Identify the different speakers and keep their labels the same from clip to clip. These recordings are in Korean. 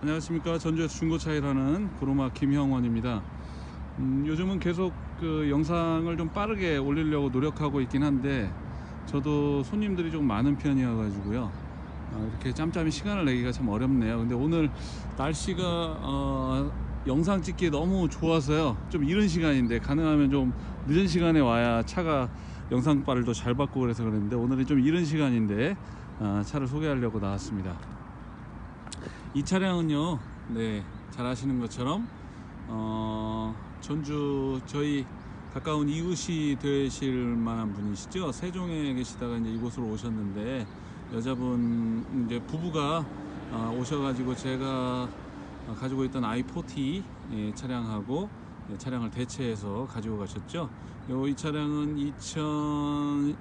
Speaker 1: 안녕하십니까. 전주에서 중고차 일하는 구로마 김형원입니다. 음, 요즘은 계속 그 영상을 좀 빠르게 올리려고 노력하고 있긴 한데 저도 손님들이 좀 많은 편이어 가지고요. 어, 이렇게 짬짬이 시간을 내기가 참 어렵네요. 근데 오늘 날씨가 어, 영상 찍기 너무 좋아서요. 좀 이른 시간인데 가능하면 좀 늦은 시간에 와야 차가 영상빨을 더 잘 받고 그래서 그랬는데 오늘은 좀 이른 시간인데 어, 차를 소개하려고 나왔습니다 이 차량은요, 네, 잘 아시는 것처럼, 어, 전주 저희 가까운 이웃이 되실 만한 분이시죠. 세종에 계시다가 이제 이곳으로 오셨는데, 여자분, 이제 부부가 어, 오셔가지고 제가 어, 가지고 있던 i40 예, 차량하고 예, 차량을 대체해서 가지고 가셨죠. 요, 이 차량은 2009년형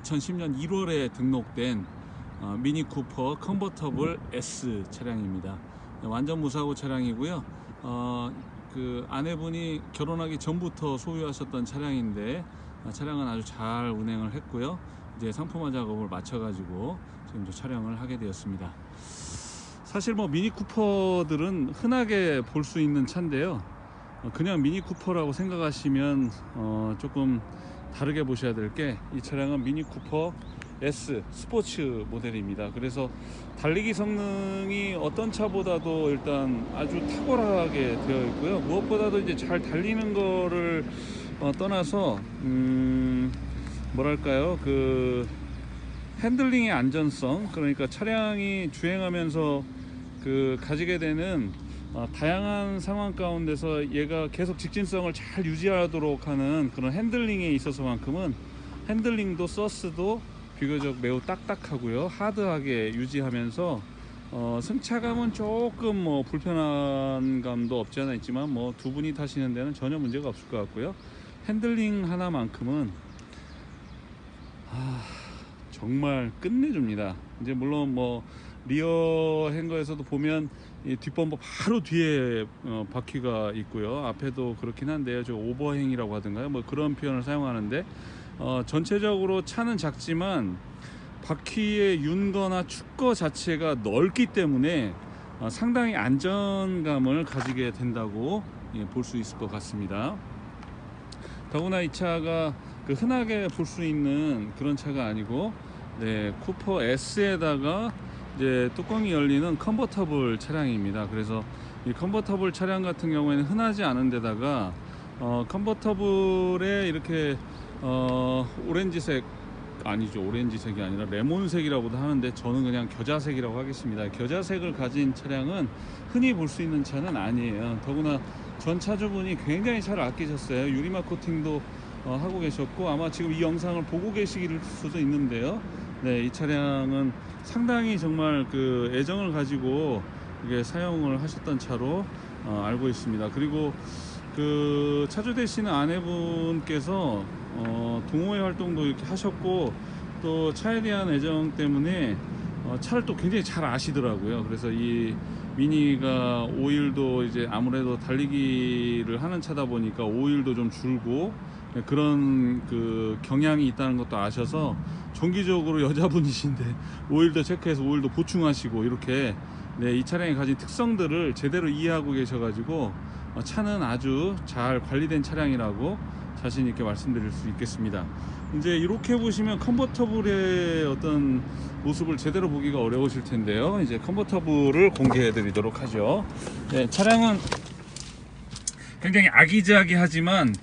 Speaker 1: 2010년 1월에 등록된 어, 미니 쿠퍼 컨버터블 S 차량입니다. 완전 무사고 차량이고요. 어, 그 아내분이 결혼하기 전부터 소유하셨던 차량인데 어, 차량은 아주 잘 운행을 했고요. 이제 상품화 작업을 마쳐가지고 지금 저 촬영을 하게 되었습니다. 사실 뭐 미니 쿠퍼들은 흔하게 볼 수 있는 차인데요. 어, 그냥 미니 쿠퍼라고 생각하시면 어, 조금 다르게 보셔야 될 게 이 차량은 미니 쿠퍼 S 스포츠 모델입니다. 그래서 달리기 성능이 어떤 차보다도 일단 아주 탁월하게 되어 있고요. 무엇보다도 이제 잘 달리는 거를 어, 떠나서 음, 뭐랄까요 그 핸들링의 안전성 그러니까 차량이 주행하면서 그 가지게 되는 어, 다양한 상황 가운데서 얘가 계속 직진성을 잘 유지하도록 하는 그런 핸들링에 있어서만큼은 핸들링도 서스도 비교적 매우 딱딱하고요. 하드하게 유지하면서 어, 승차감은 조금 뭐 불편한 감도 없지 않아 있지만 뭐 두 분이 타시는 데는 전혀 문제가 없을 것 같고요. 핸들링 하나만큼은 아, 정말 끝내줍니다. 이제 물론 뭐 리어 행거에서도 보면 이 뒷범퍼 바로 뒤에 어, 바퀴가 있고요. 앞에도 그렇긴 한데요. 저 오버행이라고 하던가요? 뭐 그런 표현을 사용하는데 어, 전체적으로 차는 작지만 바퀴의 윤거나 축거 자체가 넓기 때문에 어, 상당히 안정감을 가지게 된다고 예, 볼 수 있을 것 같습니다. 더구나 이 차가 그 흔하게 볼 수 있는 그런 차가 아니고 네, 쿠퍼 S에다가 이제 뚜껑이 열리는 컨버터블 차량입니다. 그래서 이 컨버터블 차량 같은 경우에는 흔하지 않은 데다가 어, 컨버터블에 이렇게 어, 오렌지색 아니죠. 오렌지색이 아니라 레몬색이라고도 하는데 저는 그냥 겨자색이라고 하겠습니다. 겨자색을 가진 차량은 흔히 볼 수 있는 차는 아니에요. 더구나 전 차주분이 굉장히 잘 아끼셨어요. 유리막 코팅도 어, 하고 계셨고 아마 지금 이 영상을 보고 계시길 수도 있는데요. 네, 이 차량은 상당히 정말 그 애정을 가지고 이게 사용을 하셨던 차로 어, 알고 있습니다. 그리고 그 차주 되시는 아내분께서 어, 동호회 활동도 이렇게 하셨고 또 차에 대한 애정 때문에 어, 차를 또 굉장히 잘 아시더라고요. 그래서 이 미니가 오일도 이제 아무래도 달리기를 하는 차다 보니까 오일도 좀 줄고 그런 그 경향이 있다는 것도 아셔서 정기적으로 여자분이신데 오일도 체크해서 오일도 보충하시고 이렇게 네, 이 차량이 가진 특성들을 제대로 이해하고 계셔가지고 어, 차는 아주 잘 관리된 차량이라고 자신 있게 말씀드릴 수 있겠습니다. 이제 이렇게 보시면 컨버터블의 어떤 모습을 제대로 보기가 어려우실 텐데요. 이제 컨버터블을 공개해 드리도록 하죠. 네, 차량은 굉장히 아기자기하지만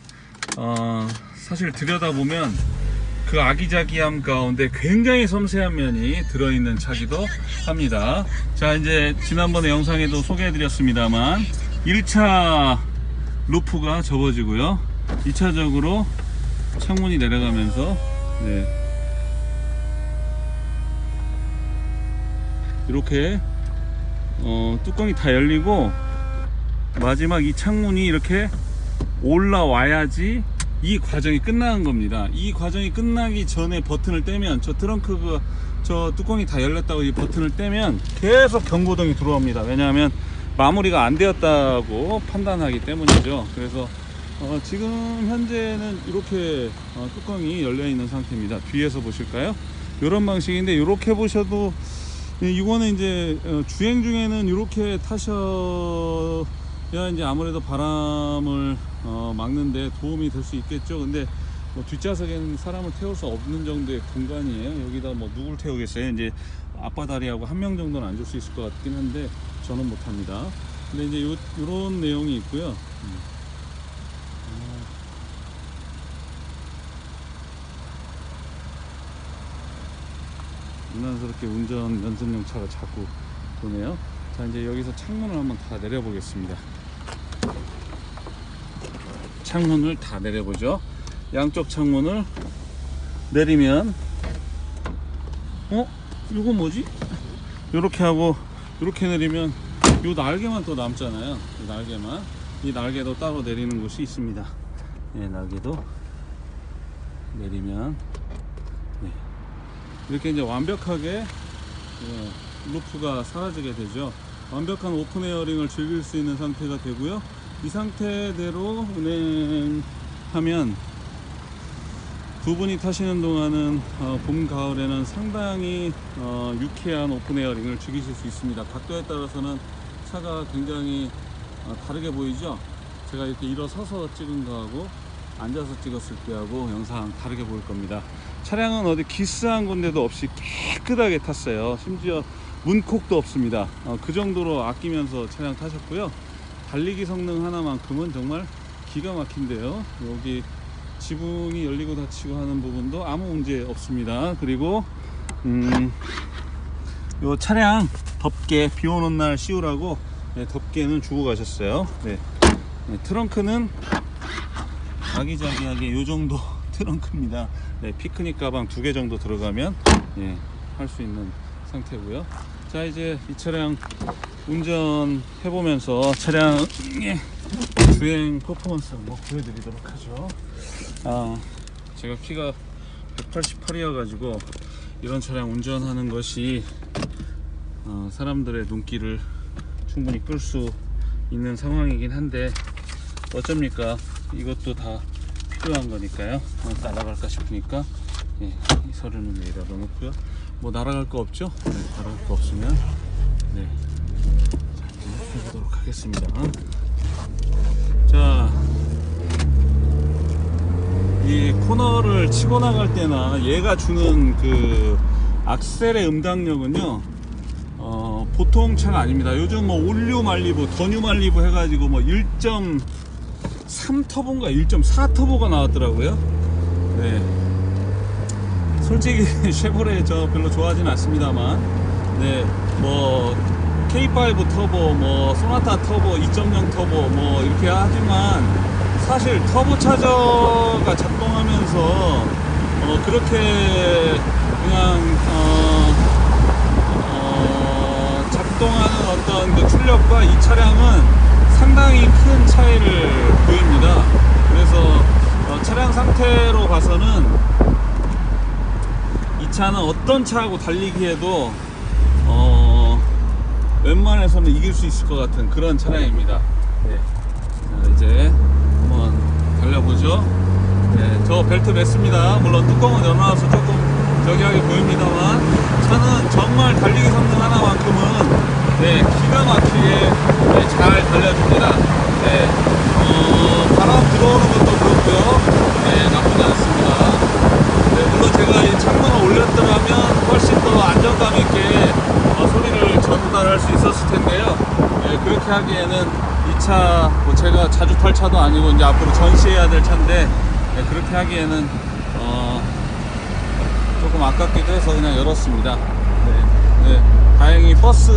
Speaker 1: 어, 사실 들여다보면 그 아기자기함 가운데 굉장히 섬세한 면이 들어있는 차기도 합니다. 자, 이제 지난번에 영상에도 소개해 드렸습니다만 1차 루프가 접어지고요. 2차적으로 창문이 내려가면서 네. 이렇게 어, 뚜껑이 다 열리고 마지막 이 창문이 이렇게 올라와야지 이 과정이 끝나는 겁니다. 이 과정이 끝나기 전에 버튼을 떼면 저 트렁크가 저 뚜껑이 다 열렸다고 이 버튼을 떼면 계속 경고등이 들어옵니다. 왜냐하면 마무리가 안 되었다고 판단하기 때문이죠. 그래서 어, 지금 현재는 이렇게 어, 뚜껑이 열려 있는 상태입니다. 뒤에서 보실까요? 이런 방식인데 이렇게 보셔도 네, 이거는 이제 어, 주행 중에는 이렇게 타셔야 이제 아무래도 바람을 어, 막는데 도움이 될 수 있겠죠. 근데 뭐 뒷좌석에는 사람을 태울 수 없는 정도의 공간이에요. 여기다 뭐 누굴 태우겠어요? 이제 아빠 다리하고 한 명 정도는 앉을 수 있을 것 같긴 한데 저는 못합니다. 근데 이제 요, 요런 내용이 있고요. 유난스럽게 운전 연습용 차가 자꾸 도네요. 자 이제 여기서 창문을 한번 다 내려 보겠습니다. 창문을 다 내려보죠. 양쪽 창문을 내리면 어? 이거 뭐지? 이렇게 하고 이렇게 내리면 이 날개만 또 남잖아요. 이 날개만 이 날개도 따로 내리는 곳이 있습니다. 네, 날개도 내리면 네. 이렇게 이제 완벽하게 예, 루프가 사라지게 되죠. 완벽한 오픈 에어링을 즐길 수 있는 상태가 되고요. 이 상태대로 운행하면 두 분이 타시는 동안은 어, 봄, 가을에는 상당히 어, 유쾌한 오픈 에어링을 즐기실 수 있습니다. 각도에 따라서는 차가 굉장히 어, 다르게 보이죠? 제가 이렇게 일어서서 찍은 거하고 앉아서 찍었을 때하고 영상 다르게 보일 겁니다. 차량은 어디 기스한 건데도 없이 깨끗하게 탔어요. 심지어 문콕도 없습니다. 어, 그 정도로 아끼면서 차량 타셨고요. 달리기 성능 하나만큼은 정말 기가 막힌데요. 여기 지붕이 열리고 닫히고 하는 부분도 아무 문제 없습니다. 그리고 음, 요 차량 덮개 비 오는 날 씌우라고 네, 덮개는 주고 가셨어요. 네. 네, 트렁크는 아기자기하게 요 정도 트렁크입니다. 네, 피크닉 가방 두 개 정도 들어가면 예, 할 수 있는 상태고요. 자 이제 이 차량 운전해 보면서 차량의 주행 퍼포먼스 한번 보여드리도록 하죠. 아, 제가 키가 188이어 가지고 이런 차량 운전하는 것이 어, 사람들의 눈길을 충분히 끌 수 있는 상황이긴 한데 어쩝니까 이것도 다 필요한 거니까요 어, 날아갈까 싶으니까 예, 이 서류는 여기다 넣어놓고요 뭐 날아갈 거 없죠? 네, 날아갈 거 없으면 네. 해보도록 하겠습니다 자, 이 코너를 치고 나갈 때나 얘가 주는 그 악셀의 음당력은요 어, 보통 차가 아닙니다. 요즘 뭐 올류 말리브, 더뉴 말리브 해가지고 뭐 1.3 터보인가 1.4 터보가 나왔더라고요. 네. 솔직히 쉐보레 저 별로 좋아하진 않습니다만, 네, 뭐 K5 터보, 뭐 소나타 터보, 2.0 터보, 뭐 이렇게 하지만 사실 터보 차저가 작동하면서 어, 그렇게 그냥 어, 어, 작동하는 어떤 그 출력과 이 차량은 상당히 큰 차이를 보입니다. 그래서 어, 차량 상태로 봐서는 이 차는 어떤 차하고 달리기에도 어, 웬만해서는 이길 수 있을 것 같은 그런 차량입니다. 네. 자, 이제 한번 달려보죠. 네, 저 벨트 맸습니다. 물론 뚜껑은 열어놔서 조금 저기하게 보입니다만 차는 정말 달리기 성능 하나만큼은 네, 기가 막히게 네, 잘 달려줍니다. 네, 어, 바람 들어오는 것도 그렇고요. 네, 나쁘지 않습니다. 네, 물론 제가 이 창문을 올렸더라면 훨씬 더 안정감 있게 어, 소리를 있었을 텐데요. 네, 그렇게 하기에는 이 차, 뭐 제가 자주 탈 차도 아니고 이제 앞으로 전시해야 될 차인데 네, 그렇게 하기에는 어, 조금 아깝기도 해서 그냥 열었습니다. 네, 네, 다행히 버스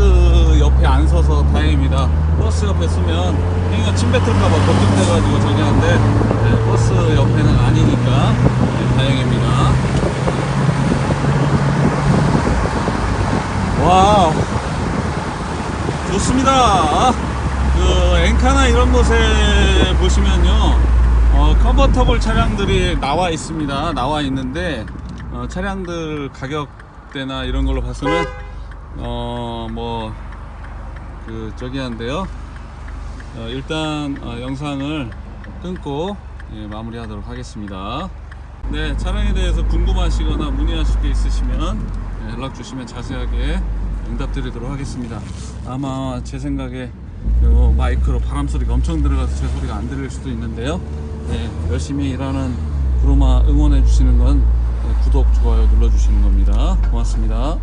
Speaker 1: 옆에 안 서서 다행입니다. 버스 옆에 서면 행위가 침 뱉을까봐 걱정돼가지고 저기 한데 네, 버스 옆에는 아니니까 네, 다행입니다. 와 좋습니다. 그 엔카나 이런 곳에 보시면요 어, 컨버터블 차량들이 나와 있습니다. 나와 있는데 어, 차량들 가격대나 이런 걸로 봐서는 어뭐 그 저기 한데요. 어, 일단 어, 영상을 끊고 예, 마무리하도록 하겠습니다. 네 차량에 대해서 궁금하시거나 문의하실 게 있으시면 예, 연락 주시면 자세하게 응답 드리도록 하겠습니다. 아마 제 생각에 요 마이크로 바람 소리가 엄청 들어가서 제 소리가 안 들릴 수도 있는데요. 네, 열심히 일하는 구로마 응원해 주시는 건 네, 구독, 좋아요 눌러 주시는 겁니다. 고맙습니다.